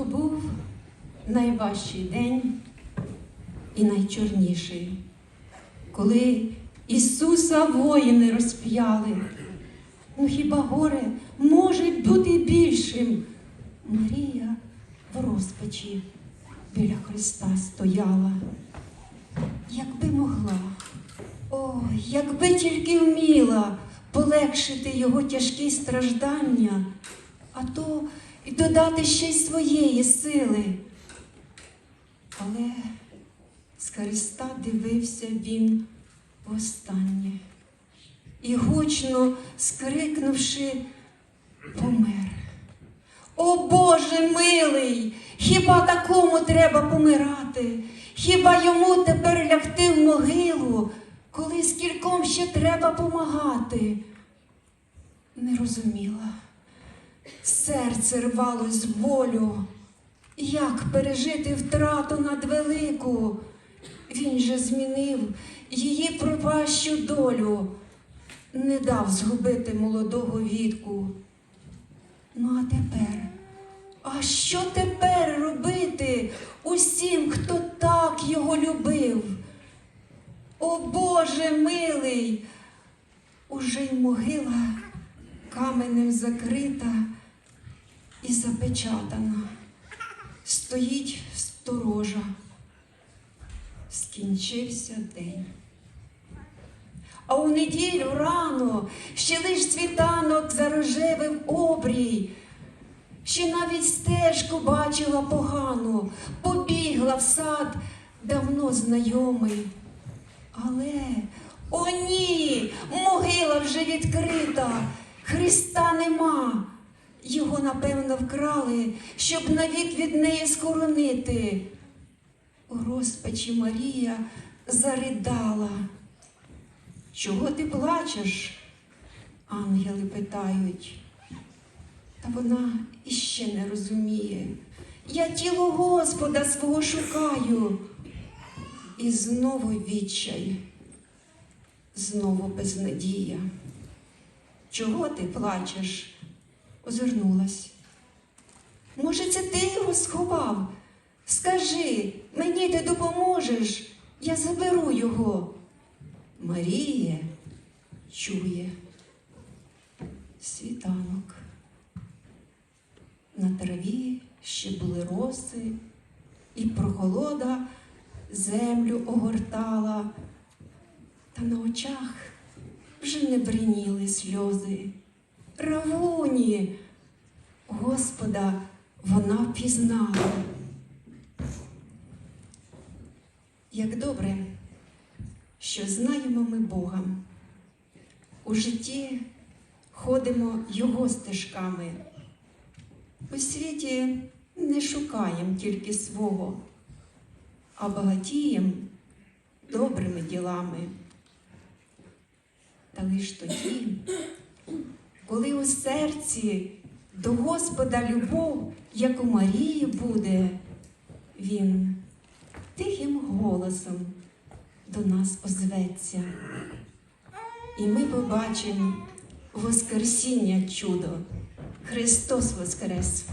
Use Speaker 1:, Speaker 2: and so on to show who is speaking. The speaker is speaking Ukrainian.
Speaker 1: То був найважчий день і найчорніший, коли Ісуса воїни розп'яли. Ну хіба горе може бути більшим? Марія в розпачі біля Христа стояла. Якби могла, о, якби тільки вміла полегшити його тяжкі страждання, а то й додати ще й своєї сили. Але з Христа дивився він востаннє і гучно скрикнувши, помер. О Боже милий! Хіба такому треба помирати? Хіба йому тепер лягти в могилу, коли скільком ще треба помагати? Не розуміла. Серце рвалось з болю. Як пережити втрату надвелику? Він же змінив її пропащу долю, не дав згубити молодого вітку. Ну а тепер, а що тепер робити усім, хто так його любив? О Боже милий, уже й могила каменем закрита і запечатана. Стоїть сторожа. Скінчився день. А у неділю рано ще лиш світанок зарожевив обрій, ще навіть стежку бачила погану, побігла в сад давно знайомий. Але о ні, могила вже відкрита, Христа нема. Його, напевно, вкрали, щоб навік від неї скоронити. У розпачі Марія заридала. Чого ти плачеш? Ангели питають. Та вона іще не розуміє. Я тіло Господа свого шукаю. І знову відчай, знову безнадія. Чого ти плачеш? Озирнулась. Може, це ти його сховав? Скажи, мені ти допоможеш, я заберу його. Маріє чує світанок. На траві ще були роси, і прохолода землю огортала, та на очах вже не бриніли сльози. Равуні, Господа, вона впізнала. Як добре, що знаємо ми Бога. У житті ходимо Його стежками. У світі не шукаємо тільки свого, а багатієм добрими ділами. Та лиш тоді, коли у серці до Господа любов, як у Марії буде, Він тихим голосом до нас озветься. І ми побачимо Воскресіння чудо. Христос Воскрес!